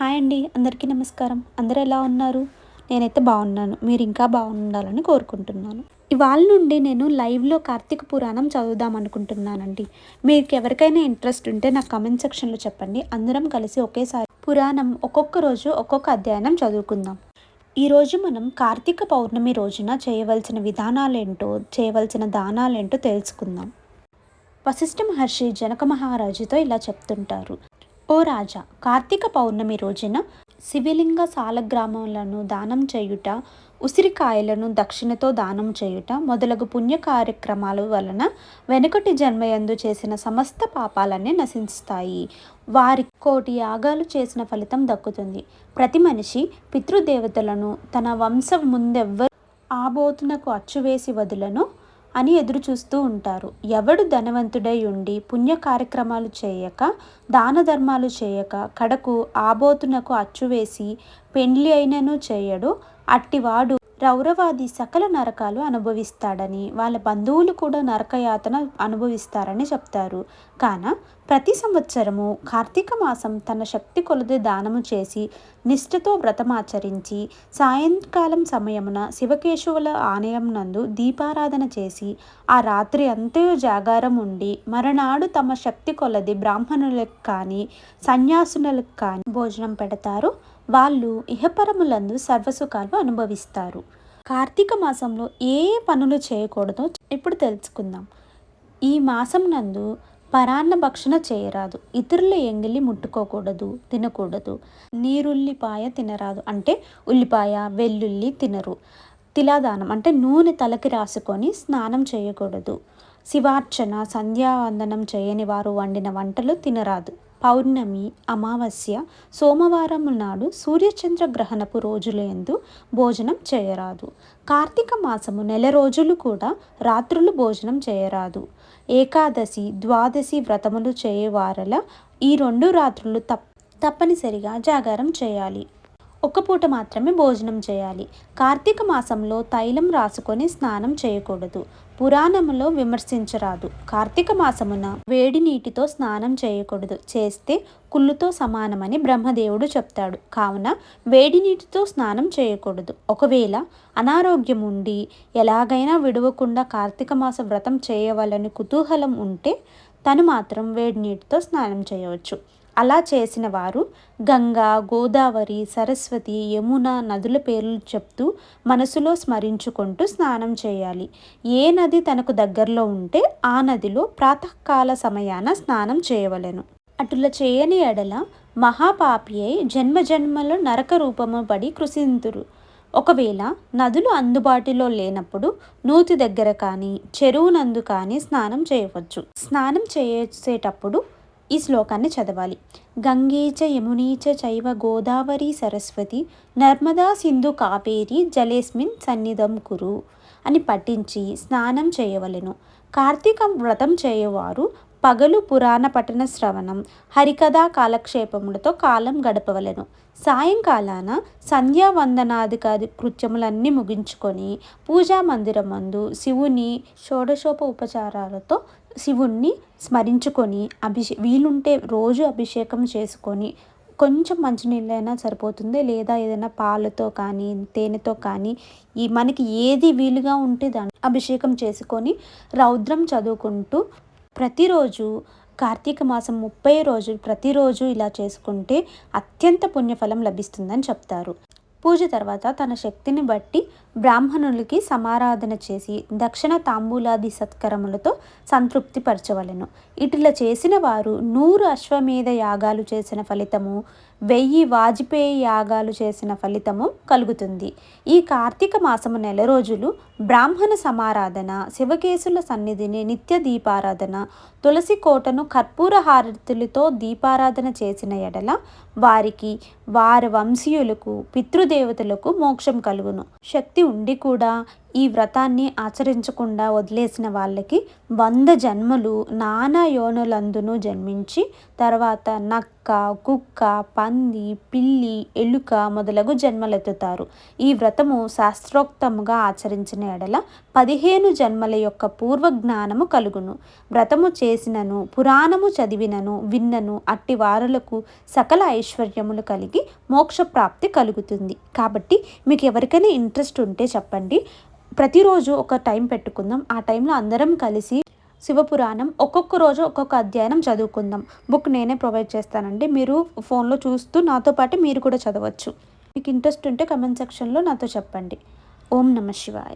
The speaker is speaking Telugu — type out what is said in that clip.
హాయ్ అండి అందరికీ నమస్కారం. అందరూ ఎలా ఉన్నారు? నేనైతే బాగున్నాను. మీరు ఇంకా బాగుండాలని కోరుకుంటున్నాను. ఇవాళ నుండి నేను లైవ్లో కార్తీక పురాణం చదువుదాం అనుకుంటున్నానండి. మీకు ఎవరికైనా ఇంట్రెస్ట్ ఉంటే నాకు కమెంట్ సెక్షన్లో చెప్పండి. అందరం కలిసి ఒకేసారి పురాణం ఒక్కొక్క రోజు ఒక్కొక్క అధ్యయనం చదువుకుందాం. ఈరోజు మనం కార్తీక పౌర్ణమి రోజున చేయవలసిన విధానాలేంటో చేయవలసిన దానాలేంటో తెలుసుకుందాం. వశిష్ఠ మహర్షి జనక మహారాజుతో ఇలా చెప్తుంటారు. ఓ రాజా కార్తీక పౌర్ణమి రోజున శివలింగ సాలగ్రామములను దానం చేయుట ఉసిరికాయలను దక్షిణతో దానం చేయుట మొదలగు పుణ్య కార్యక్రమాల వలన వెనుకటి జన్మయందు చేసిన సమస్త పాపాలన్నీ నశిస్తాయి వారి కోటి యాగాలు చేసిన ఫలితం దక్కుతుంది. ప్రతి మనిషి పితృదేవతలను తన వంశం ముందెవ్వరు ఆబోతునకు అచ్చువేసి వదులను అని ఎదురు చూస్తూ ఉంటారు. ఎవడు ధనవంతుడై ఉండి పుణ్య కార్యక్రమాలు చేయక దాన ధర్మాలు చేయక కడకు ఆబోతునకు అచ్చువేసి పెండ్లి అయినను చేయడు అట్టివాడు రౌరవాది సకల నరకాలు అనుభవిస్తాడని వాళ్ళ బంధువులు కూడా నరకయాతన అనుభవిస్తారని చెప్తారు. కాన ప్రతి సంవత్సరము కార్తీక మాసం తన శక్తి కొలది దానము చేసి నిష్ఠతో వ్రతమాచరించి సాయంకాలం సమయమున శివకేశవుల ఆలయం నందు దీపారాధన చేసి ఆ రాత్రి అంతయు జాగారం ఉండి మరనాడు తమ శక్తి కొలది బ్రాహ్మణులకు కానీ సన్యాసులకు కానీ భోజనం పెడతారు. వాళ్ళు ఇహపరములందు సర్వసుఖాలు అనుభవిస్తారు. కార్తీక మాసంలో ఏ పనులు చేయకూడదో ఇప్పుడు తెలుసుకుందాం. ఈ మాసం నందు పరాన్న భక్షణ చేయరాదు. ఇతరుల ఎంగిలి ముట్టుకోకూడదు తినకూడదు. నీరుల్లిపాయ తినరాదు. అంటే ఉల్లిపాయ వెల్లుల్లి తినరు. తిలాదానం అంటే నూనె తలకి రాసుకొని స్నానం చేయకూడదు. శివార్చన సంధ్యావందనం చేయని వారు వండిన వంటలు తినరాదు. పౌర్ణమి అమావాస్య సోమవారం నాడు సూర్యచంద్ర గ్రహణపు రోజులందు భోజనం చేయరాదు. కార్తీక మాసము నెల రోజులు కూడా రాత్రులు భోజనం చేయరాదు. ఏకాదశి ద్వాదశి వ్రతములు చేయవారల ఈ రెండు రాత్రులు తప్ తప్పనిసరిగా జాగారం చేయాలి. ఒక పూట మాత్రమే భోజనం చేయాలి. కార్తీక మాసంలో తైలం రాసుకొని స్నానం చేయకూడదు. పురాణములో విమర్శించరాదు. కార్తీక మాసమున వేడి నీటితో స్నానం చేయకూడదు. చేస్తే కుళ్ళుతో సమానమని బ్రహ్మదేవుడు చెప్తాడు. కావున వేడి నీటితో స్నానం చేయకూడదు. ఒకవేళ అనారోగ్యం ఉండి ఎలాగైనా విడవకుండా కార్తీక మాస వ్రతం చేయవాలని కుతూహలం ఉంటే తను మాత్రం వేడి నీటితో స్నానం చేయవచ్చు. అలా చేసిన వారు గంగా గోదావరి సరస్వతి యమున నదుల పేర్లు చెప్తూ మనసులో స్మరించుకుంటూ స్నానం చేయాలి. ఏ నది తనకు దగ్గరలో ఉంటే ఆ నదిలో ప్రాతకాల సమయాన స్నానం చేయవలెను. అటుల చేయని ఎడల మహాపాపి అయి జన్మ జన్మలో నరక రూపము పడి కృషింతురు. ఒకవేళ నదులు అందుబాటులో లేనప్పుడు నూతి దగ్గర కానీ చెరువు నందు కానీ స్నానం చేయవచ్చు. స్నానం చేసేటప్పుడు ఈ శ్లోకాన్ని చదవాలి. గంగేచ యమునీచ చైవ గోదావరి సరస్వతి నర్మదా సింధు కావేరి జలేస్మిన్ సన్నిధం కురు అని పఠించి స్నానం చేయవలెను. కార్తీక వ్రతం చేయవారు పగలు పురాణ పఠన శ్రవణం హరికథా కాలక్షేపములతో కాలం గడపవలెను. సాయంకాలాన సంధ్యావందనాధికారి కృత్యములన్నీ ముగించుకొని పూజా మందిరం మందు శివుని షోడశోప ఉపచారాలతో శివుణ్ణి స్మరించుకొని అభిషే వీలుంటే రోజు అభిషేకం చేసుకొని కొంచెం మంచినీళ్ళైనా సరిపోతుంది లేదా ఏదైనా పాలతో కానీ తేనెతో కానీ ఈ మనకి ఏది వీలుగా ఉంటే దాన్ని అభిషేకం చేసుకొని రౌద్రం చదువుకుంటూ ప్రతిరోజు కార్తీక మాసం ముప్పై రోజులు ప్రతిరోజు ఇలా చేసుకుంటే అత్యంత పుణ్యఫలం లభిస్తుందని చెప్తారు. పూజ తర్వాత తన శక్తిని బట్టి బ్రాహ్మణులకి సమారాధన చేసి దక్షిణ తాంబూలాది సత్కరములతో సంతృప్తిపరచవలను. ఇట్లా చేసిన వారు నూరు అశ్వమేధ యాగాలు చేసిన ఫలితము వెయ్యి వాజ్పేయి యాగాలు చేసిన ఫలితము కలుగుతుంది. ఈ కార్తీక మాసము నెల రోజులు బ్రాహ్మణ సమారాధన శివకేశుల సన్నిధిని నిత్య దీపారాధన తులసి కోటను కర్పూర హారతులతో దీపారాధన చేసిన ఎడల వారికి వారి వంశీయులకు దేవతలకు మోక్షం కలుగును. శక్తి ఉండి కూడా ఈ వ్రతాన్ని ఆచరించకుండా వదిలేసిన వాళ్ళకి వంద జన్మలు నానా యోనులందును జన్మించి తర్వాత నక్క కుక్క పంది పిల్లి ఎలుక మొదలగు జన్మలెత్తుతారు. ఈ వ్రతము శాస్త్రోక్తముగా ఆచరించిన ఎడల పదిహేను జన్మల యొక్క పూర్వ జ్ఞానము కలుగును. వ్రతము చేసినను పురాణము చదివినను విన్నను అట్టి వారులకు సకల ఐశ్వర్యములు కలిగి మోక్షప్రాప్తి కలుగుతుంది. కాబట్టి మీకు ఎవరికైనా ఇంట్రెస్ట్ ఉంటే చెప్పండి. ప్రతిరోజు ఒక టైం పెట్టుకుందాం. ఆ టైంలో అందరం కలిసి శివపురాణం ఒక్కొక్క రోజు ఒక్కొక్క అధ్యయనం చదువుకుందాం. బుక్ నేనే ప్రొవైడ్ చేస్తానండి. మీరు ఫోన్లో చూస్తూ నాతో పాటు మీరు కూడా చదవచ్చు. మీకు ఇంట్రెస్ట్ ఉంటే కమెంట్ సెక్షన్లో నాతో చెప్పండి. ఓం నమ శివాయ.